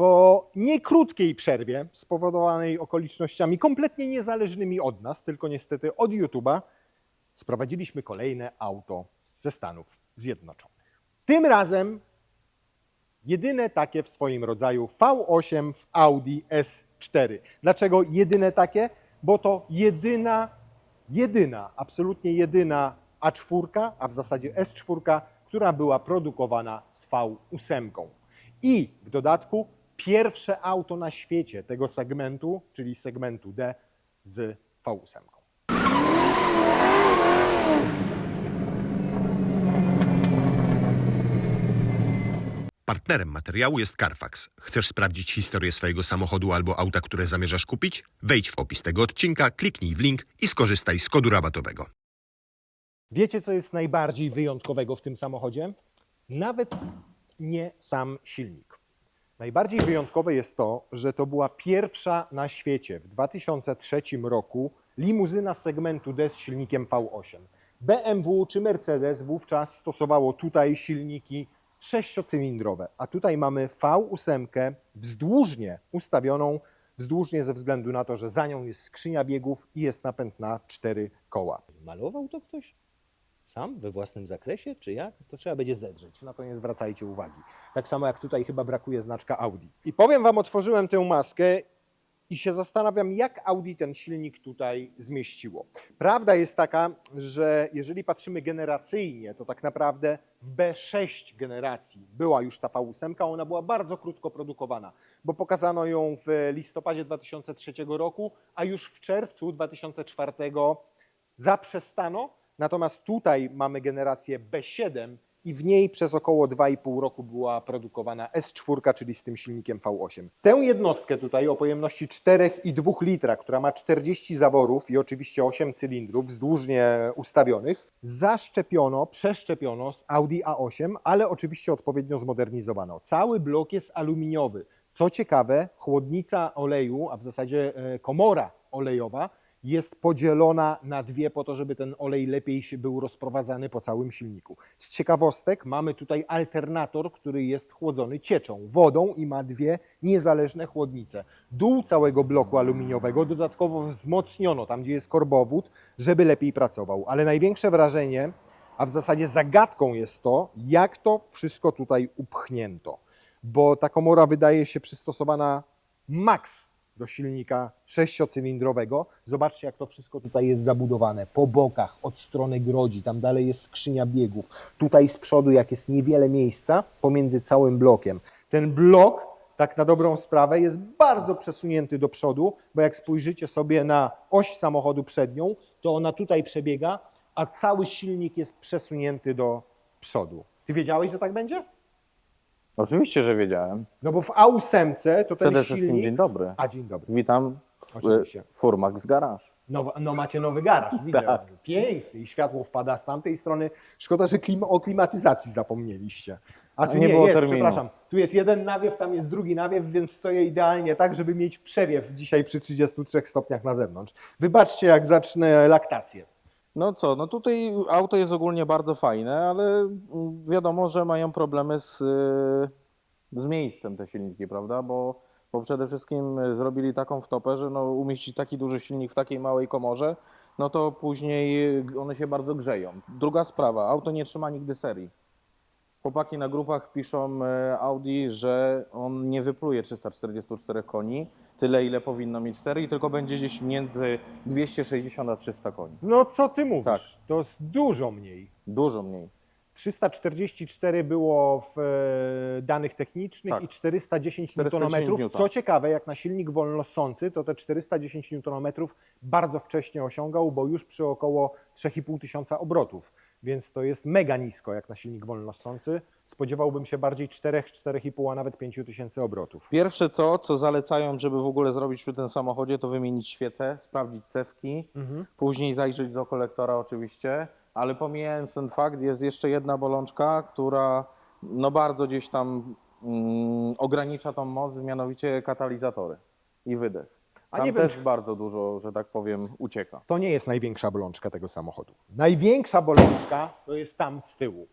Po niekrótkiej przerwie, spowodowanej okolicznościami kompletnie niezależnymi od nas, tylko niestety od YouTube'a, sprowadziliśmy kolejne auto ze Stanów Zjednoczonych. Tym razem jedyne takie w swoim rodzaju V8 w Audi S4. Dlaczego jedyne takie? Bo to jedyna, jedyna, absolutnie jedyna A4, a w zasadzie S4, która była produkowana z V8. I w dodatku pierwsze auto na świecie tego segmentu, czyli segmentu D z V8. Partnerem materiału jest Carfax. Chcesz sprawdzić historię swojego samochodu albo auta, które zamierzasz kupić? Wejdź w opis tego odcinka, kliknij w link i skorzystaj z kodu rabatowego. Wiecie, co jest najbardziej wyjątkowego w tym samochodzie? Nawet nie sam silnik. Najbardziej wyjątkowe jest to, że to była pierwsza na świecie w 2003 roku limuzyna segmentu D z silnikiem V8. BMW czy Mercedes wówczas stosowało tutaj silniki sześciocylindrowe, a tutaj mamy V8 wzdłużnie ustawioną, wzdłużnie ze względu na to, że za nią jest skrzynia biegów i jest napęd na cztery koła. Malował to ktoś? Sam, we własnym zakresie, czy jak? To trzeba będzie zedrzeć. Na to nie zwracajcie uwagi. Tak samo jak tutaj chyba brakuje znaczka Audi. I powiem Wam, otworzyłem tę maskę i się zastanawiam, jak Audi ten silnik tutaj zmieściło. Prawda jest taka, że jeżeli patrzymy generacyjnie, to tak naprawdę w B6 generacji była już ta V8, ona była bardzo krótko produkowana, bo pokazano ją w listopadzie 2003 roku, a już w czerwcu 2004 zaprzestano. Natomiast tutaj mamy generację B7 i w niej przez około 2,5 roku była produkowana S4, czyli z tym silnikiem V8. Tę jednostkę tutaj o pojemności 4,2 litra, która ma 40 zaworów i oczywiście 8 cylindrów wzdłużnie ustawionych, zaszczepiono, przeszczepiono z Audi A8, ale oczywiście odpowiednio zmodernizowano. Cały blok jest aluminiowy. Co ciekawe, chłodnica oleju, a w zasadzie e, komora olejowa, jest podzielona na dwie po to, żeby ten olej lepiej się był rozprowadzany po całym silniku. Z ciekawostek mamy tutaj alternator, który jest chłodzony cieczą, wodą i ma dwie niezależne chłodnice. Dół całego bloku aluminiowego dodatkowo wzmocniono tam, gdzie jest korbowód, żeby lepiej pracował. Ale największe wrażenie, a w zasadzie zagadką jest to, jak to wszystko tutaj upchnięto. Bo ta komora wydaje się przystosowana maks do silnika sześciocylindrowego. Zobaczcie, jak to wszystko tutaj jest zabudowane. Po bokach, od strony grodzi, tam dalej jest skrzynia biegów. Tutaj z przodu, jak jest niewiele miejsca pomiędzy całym blokiem. Ten blok, tak na dobrą sprawę, jest bardzo przesunięty do przodu, bo jak spojrzycie sobie na oś samochodu przednią, to ona tutaj przebiega, a cały silnik jest przesunięty do przodu. Ty wiedziałeś, że tak będzie? Oczywiście, że wiedziałem. No bo w A8 to ten Przede wszystkim silnik... dzień dobry. A, dzień dobry. Witam w Oczywiście. Furmax Garage. No, no macie nowy garaż, widzę. Tak. Piękny i światło wpada z tamtej strony. Szkoda, że o klimatyzacji zapomnieliście. A czy nie nie, było jest, terminu. przepraszam. Tu jest jeden nawiew, tam jest drugi nawiew, więc stoję idealnie tak, żeby mieć przewiew dzisiaj przy 33 stopniach na zewnątrz. Wybaczcie, jak zacznę laktację. No co, no tutaj auto jest ogólnie bardzo fajne, ale mm, wiadomo, że mają problemy z, y, z miejscem te silniki, prawda? Bo, bo przede wszystkim y, zrobili taką wtopę, że no, umieścić taki duży silnik w takiej małej komorze, no to później y, one się bardzo grzeją. Druga sprawa, auto nie trzyma nigdy serii. Chłopaki na grupach piszą Audi, że on nie wypluje 344 koni, tyle ile powinno mieć serii, tylko będzie gdzieś między 260 a 300 koni. No co ty mówisz? Tak. To jest dużo mniej. Dużo mniej. 344 było w e, danych technicznych Tak. i 410 410 Nm. Newton. Co ciekawe, jak na silnik wolnossący, to te 410 Nm bardzo wcześnie osiągał, bo już przy około 3,5 tysiąca obrotów. Więc to jest mega nisko jak na silnik wolnossący. Spodziewałbym się bardziej 4, 4,5, a nawet 5 tysięcy obrotów. Pierwsze co, co zalecają, żeby w ogóle zrobić przy tym samochodzie, to wymienić świece, sprawdzić cewki, później zajrzeć do kolektora oczywiście, ale pomijając ten fakt, jest jeszcze jedna bolączka, która no bardzo gdzieś tam mm, ogranicza tą moc, mianowicie katalizatory i wydech. A Tam nie wiem, też czy- bardzo dużo, że tak powiem, ucieka. To nie jest największa bolączka tego samochodu. Największa bolączka to jest tam z tyłu.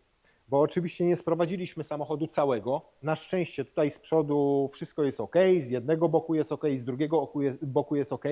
Bo oczywiście nie sprowadziliśmy samochodu całego. Na szczęście tutaj z przodu wszystko jest ok, z jednego boku jest ok, z drugiego boku jest ok.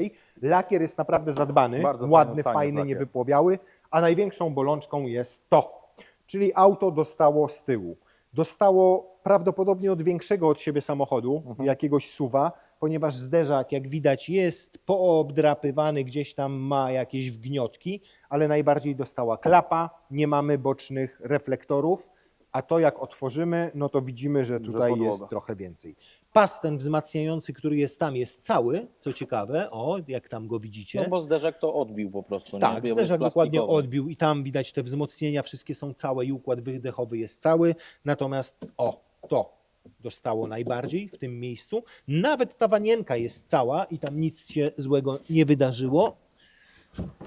Lakier jest naprawdę zadbany, Bardzo ładny, fajny stanie fajny, jest nie lakier. wypłowiały, a największą bolączką jest to, czyli auto dostało z tyłu. Dostało prawdopodobnie od większego od siebie samochodu, Mhm. jakiegoś suwa, ponieważ zderzak, jak widać, jest poobdrapywany, gdzieś tam ma jakieś wgniotki, ale najbardziej dostała klapa, nie mamy bocznych reflektorów, a to jak otworzymy, no to widzimy, że tutaj podłoga. jest trochę więcej. Pas ten wzmacniający, który jest tam, jest cały, co ciekawe, o, jak tam go widzicie. No bo zderzak to odbił po prostu. nie? Tak, jest zderzak dokładnie odbił i tam widać te wzmocnienia, wszystkie są całe i układ wydechowy jest cały. Natomiast o, to dostało najbardziej w tym miejscu. Nawet ta wanienka jest cała i tam nic się złego nie wydarzyło.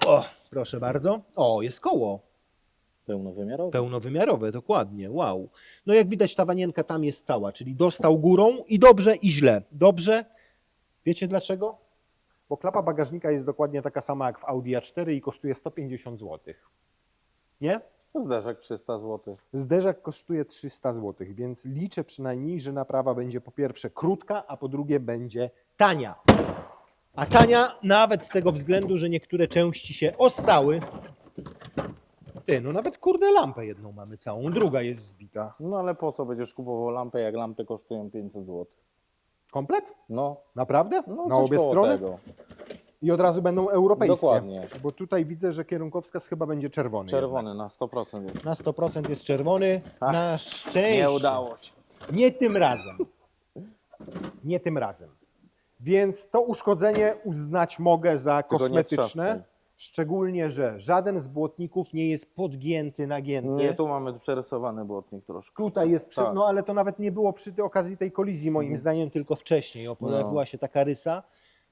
O, proszę bardzo. O, jest koło Pełnowymiarowy. pełnowymiarowe, dokładnie. Wow. No jak widać ta wanienka tam jest cała, czyli dostał górą i dobrze i źle. Dobrze. Wiecie dlaczego? Bo klapa bagażnika jest dokładnie taka sama jak w Audi A4 i kosztuje 150 zł. Nie? Zderzak 300 zł. Zderzak kosztuje 300 zł, więc liczę przynajmniej, że naprawa będzie po pierwsze krótka, a po drugie będzie tania. A tania nawet z tego względu, że niektóre części się ostały. Ty, no nawet kurde lampę jedną mamy całą, druga jest zbita. No ale po co będziesz kupował lampę, jak lampy kosztują 500 zł? Komplet? No, Naprawdę? no Na coś obie koło strony? Tego. I od razu będą europejskie. Dokładnie. Bo tutaj widzę, że kierunkowskaz chyba będzie czerwony. Czerwony na 100% jest. Na 100% jest czerwony. Ach, Na szczęście. Nie udało się. Nie tym razem. Nie tym razem. Więc to uszkodzenie uznać mogę za Tylko kosmetyczne. Szczególnie, że żaden z błotników nie jest podgięty, nagięty. Nie, tu mamy przerysowany błotnik troszkę. Tutaj jest, przy... Tak. no ale to nawet nie było przy tej okazji tej kolizji, moim Mhm. zdaniem, tylko wcześniej. O, pojawiła No. się taka rysa.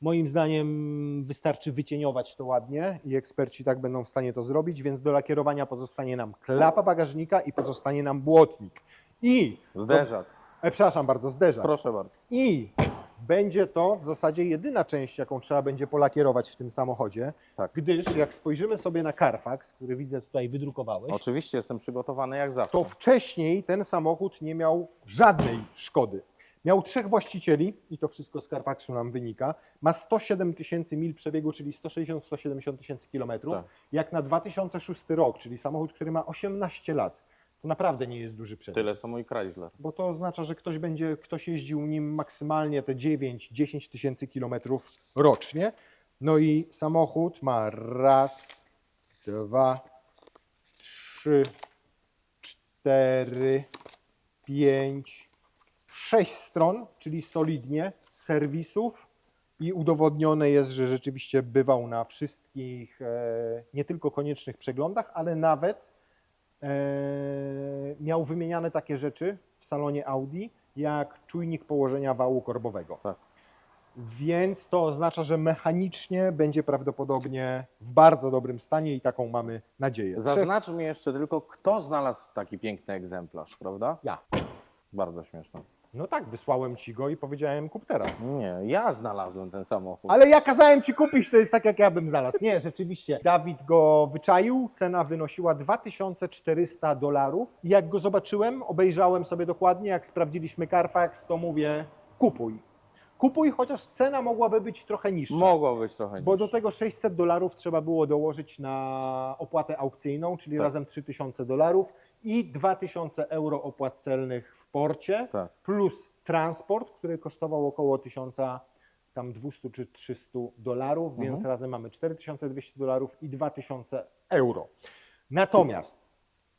Moim zdaniem wystarczy wycieniować to ładnie i eksperci tak będą w stanie to zrobić, więc do lakierowania pozostanie nam klapa bagażnika i pozostanie nam błotnik. I, Zderzak. e, przepraszam bardzo, zderzak. Proszę bardzo. I będzie to w zasadzie jedyna część, jaką trzeba będzie polakierować w tym samochodzie, Tak. gdyż jak spojrzymy sobie na Carfax, który widzę tutaj wydrukowałeś, Oczywiście jestem przygotowany jak zawsze. to wcześniej ten samochód nie miał żadnej szkody. Miał trzech właścicieli i to wszystko z Carfaxu nam wynika. Ma 107 tysięcy mil przebiegu, czyli 160-170 tysięcy kilometrów. Tak. Jak na 2006 rok, czyli samochód, który ma 18 lat, to naprawdę nie jest duży przebieg. Tyle co mój Chrysler. Bo to oznacza, że ktoś będzie, ktoś jeździł nim maksymalnie te 9-10 tysięcy kilometrów rocznie. No i samochód ma raz, dwa, trzy, cztery, pięć, sześć stron, czyli solidnie serwisów i udowodnione jest, że rzeczywiście bywał na wszystkich e, nie tylko koniecznych przeglądach, ale nawet e, miał wymieniane takie rzeczy w salonie Audi, jak czujnik położenia wału korbowego. Tak. Więc to oznacza, że mechanicznie będzie prawdopodobnie w bardzo dobrym stanie i taką mamy nadzieję. Zaznaczmy jeszcze tylko, kto znalazł taki piękny egzemplarz, prawda? Ja. Bardzo śmieszne. No tak, wysłałem ci go i powiedziałem kup teraz. Nie, ja znalazłem ten samochód. Ale ja kazałem ci kupić, to jest tak, jak ja bym znalazł. Nie, rzeczywiście. Dawid go wyczaił, cena wynosiła 2400 dolarów. I jak go zobaczyłem, obejrzałem sobie dokładnie, jak sprawdziliśmy Carfax, to mówię kupuj. Kupuj, chociaż cena mogłaby być trochę niższa. Mogło być trochę Bo do niższe. tego 600 dolarów trzeba było dołożyć na opłatę aukcyjną, czyli Tak. razem 3000 dolarów i 2000 euro opłat celnych w porcie, Tak. plus transport, który kosztował około 1000 tam 200 czy 300 dolarów, Mhm. więc razem mamy 4200 dolarów i 2000 euro. Natomiast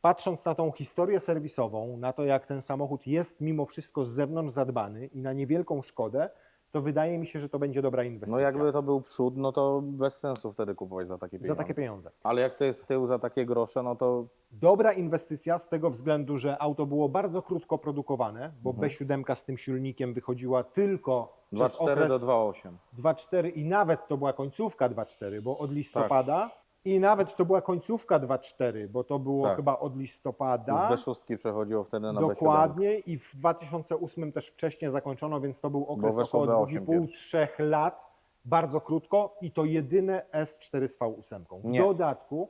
patrząc na tą historię serwisową, na to jak ten samochód jest mimo wszystko z zewnątrz zadbany i na niewielką szkodę, to wydaje mi się, że to będzie dobra inwestycja. No jakby to był przód, no to bez sensu wtedy kupować za takie pieniądze. za takie pieniądze. Ale jak to jest z tyłu za takie grosze, no to Dobra inwestycja z tego względu, że auto było bardzo krótko produkowane, bo Mhm. B7 z tym silnikiem wychodziła tylko przez 2,4 okres do 2,8. 2.4 i nawet to była końcówka 2.4, bo Tak. od listopada i nawet to była końcówka 2.4, bo to było Tak. chyba od Z listopada. B6 przechodziło wtedy na B7. Dokładnie i w 2008 też wcześniej zakończono, więc to był okres weszło około B8 2,5-3 lat, bardzo krótko i to jedyne S4 z V8. W Nie. dodatku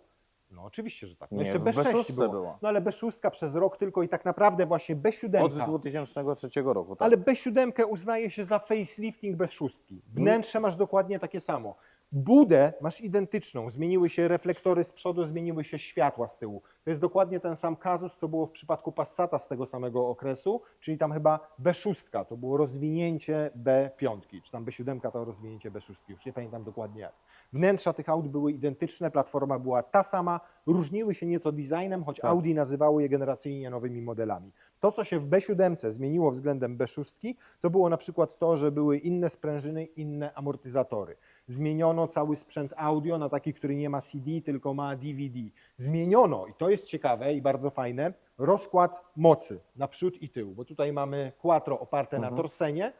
No oczywiście, że tak. No Nie, jeszcze w B6 B6 było. było. No ale B6 przez rok tylko i tak naprawdę właśnie B7. Od 2003 roku, tak. Ale B7 uznaje się za facelifting bez szóstki. Wnętrze masz dokładnie takie samo. Budę masz identyczną. Zmieniły się reflektory z przodu, zmieniły się światła z tyłu. To jest dokładnie ten sam kazus, co było w przypadku Passata z tego samego okresu, czyli tam chyba B6 to było rozwinięcie B5, czy tam B7 to rozwinięcie B6, już nie pamiętam dokładnie jak. Wnętrza tych aut były identyczne, platforma była ta sama, różniły się nieco designem, choć Tak. Audi nazywało je generacyjnie nowymi modelami. To, co się w B7 zmieniło względem B6, to było na przykład to, że były inne sprężyny, inne amortyzatory. Zmieniono cały sprzęt audio na taki, który nie ma CD, tylko ma DVD. Zmieniono, i to jest ciekawe i bardzo fajne, rozkład mocy na przód i tył, bo tutaj mamy quattro oparte na torsenie,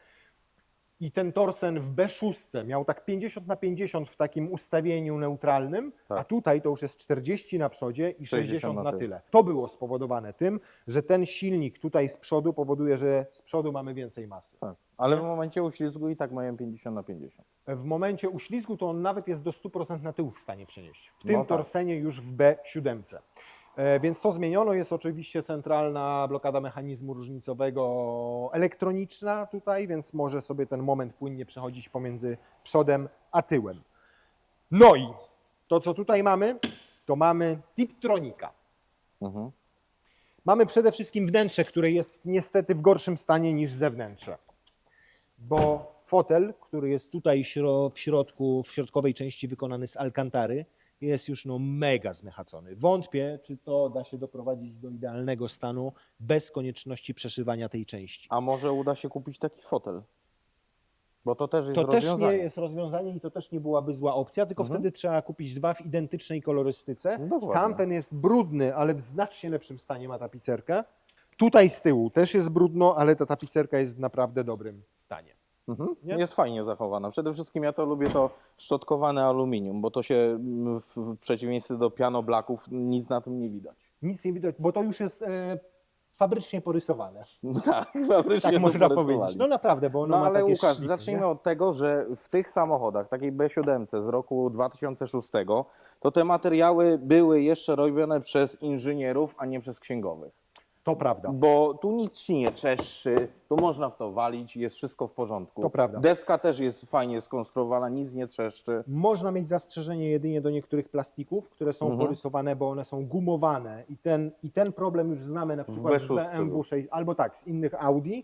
i ten torsen w B6 miał tak 50 na 50 w takim ustawieniu neutralnym, Tak. a tutaj to już jest 40 na przodzie i 60, 60 na, na tyle. tyle. To było spowodowane tym, że ten silnik tutaj z przodu powoduje, że z przodu mamy więcej masy. tak. Ale w momencie uślizgu i tak mają 50 na 50. W momencie uślizgu to on nawet jest do 100% na tył w stanie przenieść. W tym No tak. torsenie już w B7. E, Więc to zmieniono. Jest oczywiście centralna blokada mechanizmu różnicowego elektroniczna tutaj, więc może sobie ten moment płynnie przechodzić pomiędzy przodem a tyłem. No i to, co tutaj mamy, to mamy Tiptronika. Mhm. Mamy przede wszystkim wnętrze, które jest niestety w gorszym stanie niż zewnętrze. Bo fotel, który jest tutaj w środku, w środkowej części wykonany z alkantary, jest już no mega zmechacony. Wątpię, czy to da się doprowadzić do idealnego stanu bez konieczności przeszywania tej części. A może uda się kupić taki fotel? Bo to też jest To też nie rozwiązanie. jest rozwiązanie i to też nie byłaby zła opcja, tylko Mhm. wtedy trzeba kupić dwa w identycznej kolorystyce. No. Tamten jest brudny, ale w znacznie lepszym stanie ma tapicerkę. Tutaj z tyłu też jest brudno, ale ta tapicerka jest w naprawdę dobrym stanie. Mhm. Jest fajnie zachowana. Przede wszystkim ja to lubię to szczotkowane aluminium, bo to się mm, w w przeciwieństwie do pianoblaków nic na tym nie widać. Nic nie widać, bo to już jest e, fabrycznie porysowane. Tak, fabrycznie Tak to można porysowali. powiedzieć. No naprawdę, bo ono No ma ale takie Łukasz, szlify, zacznijmy nie? od tego, że w tych samochodach, takiej B7 z roku 2006, to te materiały były jeszcze robione przez inżynierów, a nie przez księgowych. To prawda. Bo tu nic ci nie czeszczy, tu można w to walić, jest wszystko w porządku. To prawda. Deska też jest fajnie skonstruowana, nic nie trzeszczy. Można mieć zastrzeżenie jedynie do niektórych plastików, które są Mhm. porysowane, bo one są gumowane i ten, i ten problem już znamy na przykład z B6 BMW 6, albo tak, z innych Audi,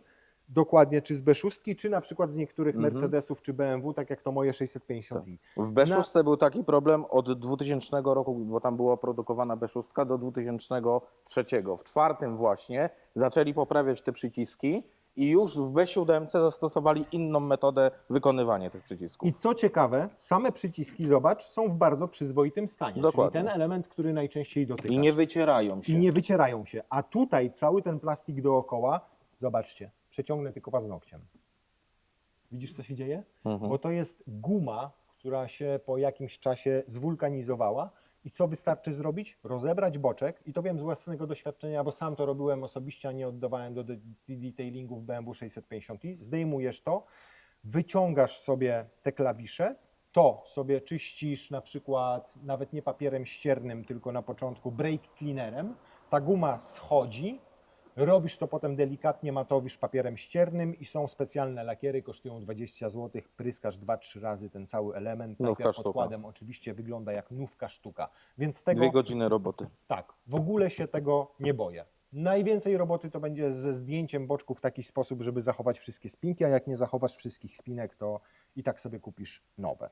dokładnie, czy z B6, czy na przykład z niektórych Mhm. Mercedesów czy BMW, tak jak to moje 650i. W B6 był taki problem od 2000 roku, bo tam była produkowana B6 do 2003. W czwartym właśnie zaczęli poprawiać te przyciski i już w B7 zastosowali inną metodę wykonywania tych przycisków. I co ciekawe, same przyciski, zobacz, są w bardzo przyzwoitym stanie. Dokładnie. Czyli ten element, który najczęściej dotykasz. I nie wycierają się. I nie wycierają się. A tutaj cały ten plastik dookoła, zobaczcie, przeciągnę tylko paznokciem. Widzisz, co się dzieje? Mhm. Bo to jest guma, która się po jakimś czasie zwulkanizowała. I co wystarczy zrobić? Rozebrać boczek. I to wiem z własnego doświadczenia, bo sam to robiłem osobiście, a nie oddawałem do de- detailingu w BMW 650. Zdejmujesz to, wyciągasz sobie te klawisze, to sobie czyścisz na przykład nawet nie papierem ściernym, tylko na początku brake cleanerem. Ta guma schodzi, robisz to potem delikatnie, matowisz papierem ściernym i są specjalne lakiery, kosztują 20 zł, pryskasz 2-3 razy ten cały element. Nówka Najpierw sztuka. podkładem oczywiście wygląda jak nówka sztuka. Więc tego, Dwie godziny roboty. tak, w ogóle się tego nie boję. Najwięcej roboty to będzie ze zdjęciem boczku w taki sposób, żeby zachować wszystkie spinki, a jak nie zachowasz wszystkich spinek, to i tak sobie kupisz nowe.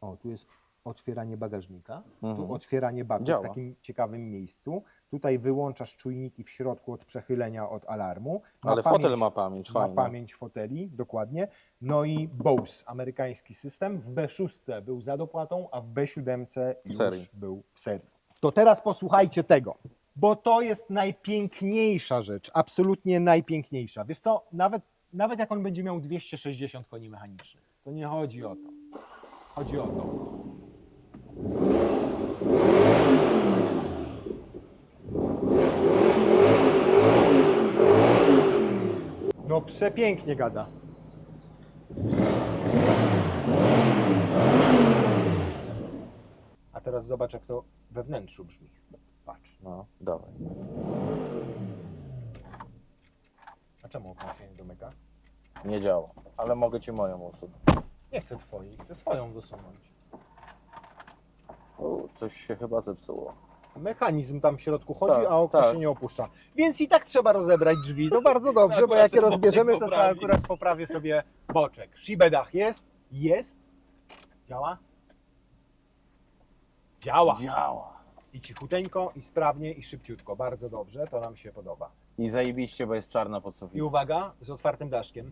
O, tu jest otwieranie bagażnika, tu otwieranie baku Działa. w takim ciekawym miejscu. Tutaj wyłączasz czujniki w środku od przechylenia od alarmu. Ma Ale fotel ma pamięć, ma fajna. pamięć foteli, dokładnie. No i Bose, amerykański system. W B6 był za dopłatą, a w B7 już serii. był w serii. To teraz posłuchajcie tego, bo to jest najpiękniejsza rzecz, absolutnie najpiękniejsza. Wiesz co, nawet, nawet jak on będzie miał 260 koni mechanicznych, to nie chodzi o to. Chodzi o to. No przepięknie gada. A teraz zobacz, jak to we wnętrzu brzmi. Patrz. No, dawaj. A czemu okno się nie domyka? Nie działa, ale mogę ci moją usunąć. Nie chcę twojej, chcę swoją dosunąć. O, coś się chyba zepsuło. Mechanizm tam w środku chodzi, Tak, a okno tak. się nie opuszcza. Więc i tak trzeba rozebrać drzwi. To bardzo dobrze, bo jak je rozbierzemy, to sobie akurat poprawię sobie boczek. Shibedach jest? Jest? Działa? Działa. Działa. I cichuteńko, i sprawnie, i szybciutko. Bardzo dobrze, to nam się podoba. I zajebiście, bo jest czarna pod I sufitem. uwaga, z otwartym daszkiem.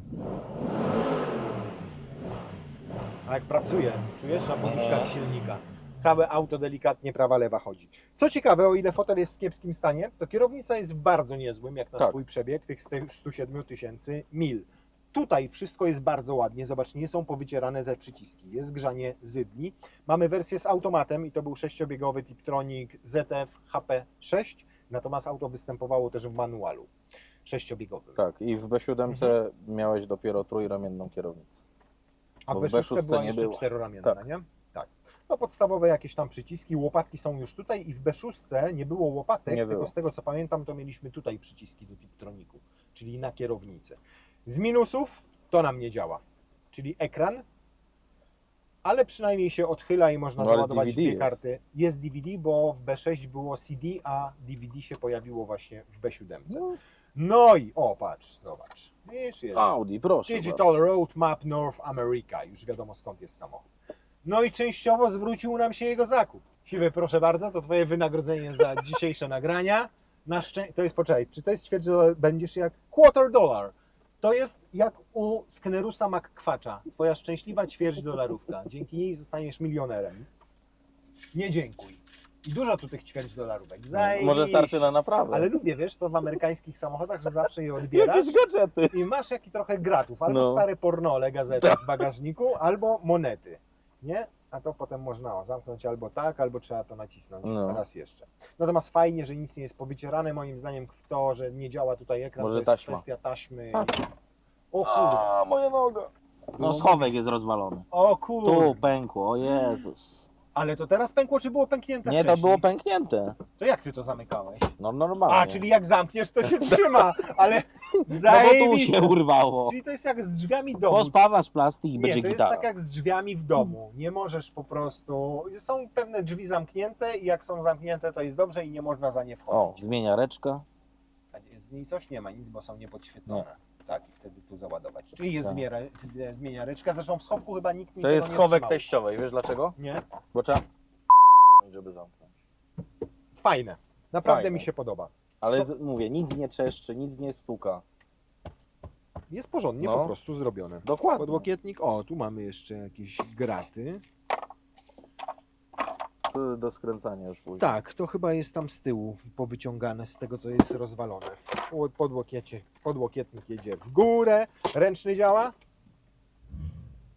A jak pracuje, czujesz na poduszkach silnika. Całe auto delikatnie prawa-lewa chodzi. Co ciekawe, o ile fotel jest w kiepskim stanie, to kierownica jest w bardzo niezłym, jak na Tak. swój przebieg, tych 107 tysięcy mil. Tutaj wszystko jest bardzo ładnie. Zobacz, nie są powycierane te przyciski. Jest grzanie zydli. Mamy wersję z automatem i to był sześciobiegowy Tiptronic ZF HP6, natomiast auto występowało też w manualu sześciobiegowym. Tak, i w B7 Mhm. miałeś dopiero trójramienną kierownicę. A w w B6 B6 była nie jeszcze było. czteroramienna, Tak. nie? No podstawowe jakieś tam przyciski, łopatki są już tutaj i w B6 nie było łopatek, Nie tylko było. z tego co pamiętam to mieliśmy tutaj przyciski do Tiptroniku, czyli na kierownicę. Z minusów to nam nie działa, czyli ekran, ale przynajmniej się odchyla i można No, załadować DVD dwie jest. karty. Jest DVD, bo w B6 było CD, a DVD się pojawiło właśnie w B7. No i, o patrz, zobacz. Wiesz, jest. Audi, proszę Digital bardzo. Road Map North America. Już wiadomo skąd jest samochód. No i częściowo zwrócił nam się jego zakup. Siwy, proszę bardzo, to twoje wynagrodzenie za dzisiejsze nagrania. Na szczę... To jest, poczekaj, czy to jest ćwierć dolar, będziesz jak quarter dollar. To jest jak u Sknerusa McQuacza. Twoja szczęśliwa ćwierć dolarówka. Dzięki niej zostaniesz milionerem. Nie dziękuj. I dużo tu tych ćwierć dolarówek. No, Może starczy na naprawę. Ale lubię, wiesz, to w amerykańskich samochodach, że zawsze je odbierasz. Jakieś gadżety. I masz jaki trochę gratów, albo No. stare pornole, gazeta w bagażniku, albo monety, nie? A to potem można o, zamknąć albo tak, albo trzeba to nacisnąć No. raz jeszcze. Natomiast fajnie, że nic nie jest powycierane, moim zdaniem w to, że nie działa tutaj ekran, Może to jest taśma. kwestia taśmy. Tak. O kurde, A, moja noga. No schowek jest rozwalony. o Tu kurde. pękło, o Jezus. Ale to teraz pękło, czy było pęknięte Nie, to wcześniej? było pęknięte. To jak ty to zamykałeś? No normalnie. A, czyli jak zamkniesz, to się trzyma, ale No bo tu zajebiście. się urwało. Czyli to jest jak z drzwiami domu. Pospawasz plastik i Nie, będzie to jest gitara. tak jak z drzwiami w domu. Nie możesz po prostu. Są pewne drzwi zamknięte i jak są zamknięte, to jest dobrze i nie można za nie O, wchodzić. zmieniareczka. A z niej coś nie ma, nic, bo są niepodświetlone. Tak, i wtedy tu załadować. Czyli jest Tak. zmiera, zmieniareczka. Zresztą w schowku chyba nikt To niczego jest nie schowek trzymał. teściowej, wiesz dlaczego? Nie? Bo trzeba żeby zamknąć. Fajne. Naprawdę Fajne. mi się podoba. Ale z, mówię, nic nie czeszczy, nic nie stuka. Jest porządnie No. po prostu zrobione. Dokładnie. Podłokietnik. O, tu mamy jeszcze jakieś graty. Tu Do skręcania już później. Tak, to chyba jest tam z tyłu powyciągane z tego, co jest rozwalone. Podłokiecie, podłokietnik jedzie w górę. Ręczny działa?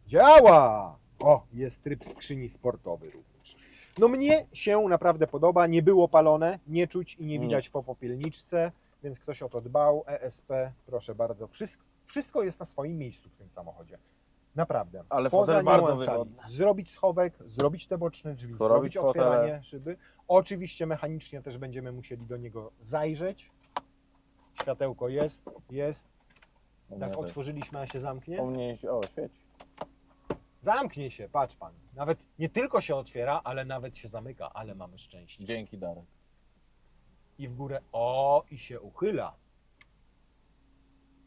Działa! O, jest tryb skrzyni sportowy również. No mnie się naprawdę podoba. Nie było palone, nie czuć i nie Nie. widać po popielniczce, więc ktoś o to dbał. ESP, proszę bardzo. Wszystko, wszystko jest na swoim miejscu w tym samochodzie. Naprawdę. Ale Poza fotel bardzo niuansami. wygodny. Zrobić schowek, zrobić te boczne drzwi, Zrobić zrobić otwieranie szyby. Oczywiście mechanicznie też będziemy musieli do niego zajrzeć. Światełko jest, jest. U mnie Jak też. otworzyliśmy, a się zamknie? O. Zamknie się, patrz pan. Nawet nie tylko się otwiera, ale nawet się zamyka, ale mamy szczęście. Dzięki Darek. I w górę, o, i się uchyla.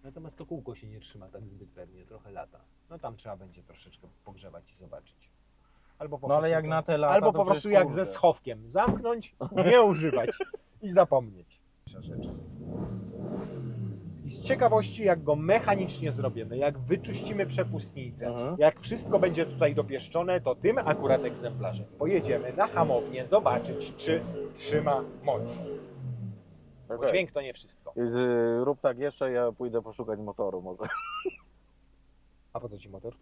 Natomiast to kółko się nie trzyma tak zbyt pewnie, trochę lata. No tam trzeba będzie troszeczkę pogrzewać i zobaczyć. Albo po No ale prostu jak to- na te lata, Albo to po prostu przecież jak kurde. ze schowkiem. Zamknąć, nie używać i zapomnieć. Rzecz. I z ciekawości, jak go mechanicznie zrobimy, jak wyczyścimy przepustnicę, jak wszystko będzie tutaj dopieszczone, to tym akurat egzemplarzem pojedziemy na hamownię zobaczyć, czy trzyma moc. Bo dźwięk to nie wszystko. I z, rób tak jeszcze, ja pójdę poszukać motoru może. A po co ci motor?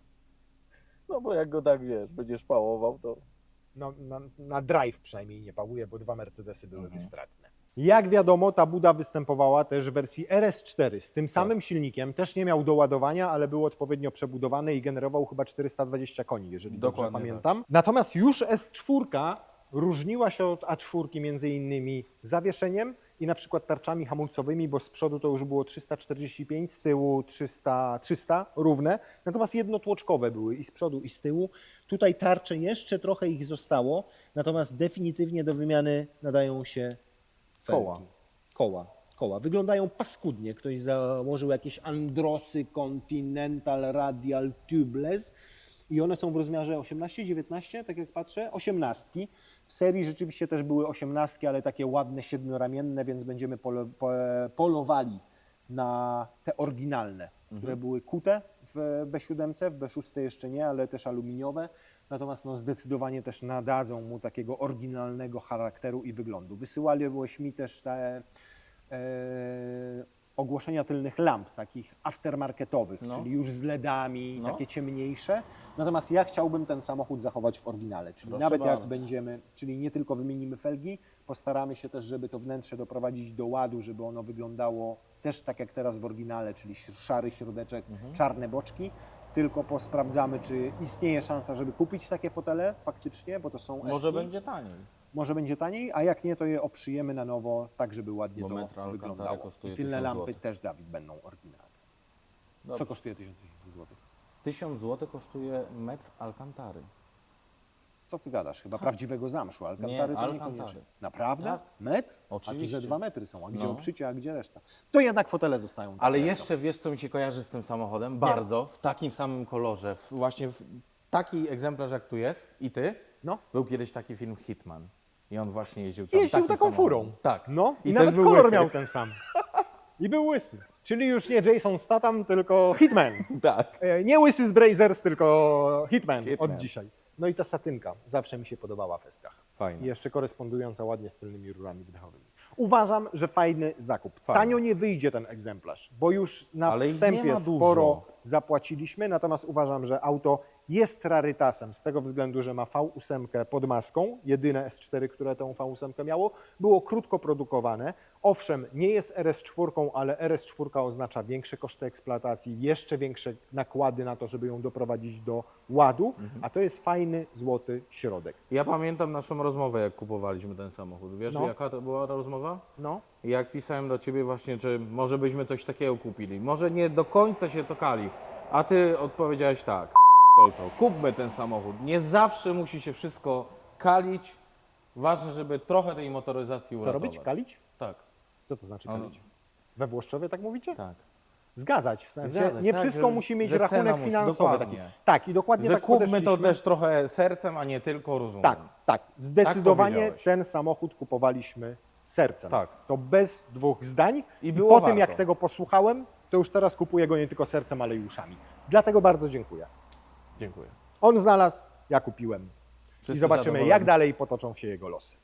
No bo jak go tak wiesz, będziesz pałował, to No, na, na drive przynajmniej nie pałuje, bo dwa Mercedesy byłyby Mhm. stratne. Jak wiadomo, ta buda występowała też w wersji RS4 z Tak. tym samym silnikiem. Też nie miał doładowania, ale był odpowiednio przebudowany i generował chyba 420 koni, jeżeli dobrze Dokładnie tak. pamiętam. Natomiast już S4 różniła się od A4 między innymi zawieszeniem i na przykład tarczami hamulcowymi, bo z przodu to już było 345, z tyłu 300, 300 równe, natomiast jednotłoczkowe były i z przodu i z tyłu. Tutaj tarcze jeszcze trochę ich zostało, natomiast definitywnie do wymiany nadają się felgi. Koła. Koła. Koła. Wyglądają paskudnie. Ktoś założył jakieś Androsy Continental Radial Tubeless i one są w rozmiarze 18-19, tak jak patrzę, 18. W serii rzeczywiście też były 18, ale takie ładne, siedmioramienne, więc będziemy polo, po, polowali na te oryginalne, które były kute w B7, w B6 jeszcze nie, ale też aluminiowe. Natomiast no, zdecydowanie też nadadzą mu takiego oryginalnego charakteru i wyglądu. Wysyłałeś mi też te e, ogłoszenia tylnych lamp, takich aftermarketowych, No. czyli już z LEDami, No. takie ciemniejsze. Natomiast ja chciałbym ten samochód zachować w oryginale, czyli Proszę nawet jak bardzo. będziemy, czyli nie tylko wymienimy felgi, postaramy się też, żeby to wnętrze doprowadzić do ładu, żeby ono wyglądało też tak jak teraz w oryginale, czyli szary środeczek, Mhm. czarne boczki. Tylko posprawdzamy, czy istnieje szansa, żeby kupić takie fotele faktycznie, bo to są Może eski. będzie taniej. Może będzie taniej, a jak nie, to je oprzyjemy na nowo, tak żeby ładnie Bo to Alcantara wyglądało. kosztuje I tylne 1000 lampy złotych. też, Dawid, będą oryginalne. Co Dobrze. kosztuje 1000 zł? 1000 zł kosztuje metr Alcantary. Co ty gadasz? Chyba prawdziwego zamszu. Alcantary to Alcantary. niekoniecznie. Naprawdę? Tak. Metr? Oczywiście. A tu ze dwa metry są. A gdzie No. oprzycie, a gdzie reszta? To jednak fotele zostają. tak Ale jeszcze wiesz, co mi się kojarzy z tym samochodem? Bardzo. W takim samym kolorze. W, właśnie w taki egzemplarz jak tu jest i ty. No. Był kiedyś taki film Hitman. I on właśnie jeździł tam Jeździł takim taką samochodem. furą. Tak. No i, nawet był kolor łysy. miał ten sam. I był łysy. Czyli już nie Jason Statham, tylko Hitman. Tak. E, Nie łysy z Brazers, tylko Hitman, Hitman. od dzisiaj. No i ta satynka zawsze mi się podobała w Eskach. Fajne. I jeszcze korespondująca ładnie z tylnymi rurami wydechowymi. Uważam, że fajny zakup. Fajny. Tanio nie wyjdzie ten egzemplarz, bo już na Ale ich nie wstępie ma sporo zapłaciliśmy, natomiast uważam, że auto jest rarytasem z tego względu, że ma V8 pod maską, jedyne S4, które tą V8 miało, było krótko produkowane. Owszem, nie jest RS4, ale RS4 oznacza większe koszty eksploatacji, jeszcze większe nakłady na to, żeby ją doprowadzić do ładu, Mhm. a to jest fajny, złoty środek. Ja pamiętam naszą rozmowę, jak kupowaliśmy ten samochód. Wiesz, No. jaka to była ta rozmowa? No, Jak pisałem do ciebie właśnie, czy może byśmy coś takiego kupili. Może nie do końca się to kali, a ty odpowiedziałeś tak. "P***dol to, kupmy ten samochód. Nie zawsze musi się wszystko kalić. Ważne, żeby trochę tej motoryzacji co uratować. robić? Kalić? Tak, Co to znaczy On- kalić? We Włoszczowie tak mówicie? tak. Zgadzać, w sensie Zgadzać, nie tak, wszystko że- musi mieć że cena rachunek musi- finansowy. Taki. dokładnie. Tak, i dokładnie Że tak kupmy to podeszliśmy. też trochę sercem, a nie tylko rozumem. Tak, tak. Zdecydowanie powiedziałeś. ten samochód kupowaliśmy sercem. Tak. To bez dwóch zdań. I było po tym, warto. jak tego posłuchałem, to już teraz kupuję go nie tylko sercem, ale i uszami. Dlatego bardzo dziękuję. Dziękuję. On znalazł, ja kupiłem. I Wszyscy zobaczymy, zadowoleni. jak dalej potoczą się jego losy.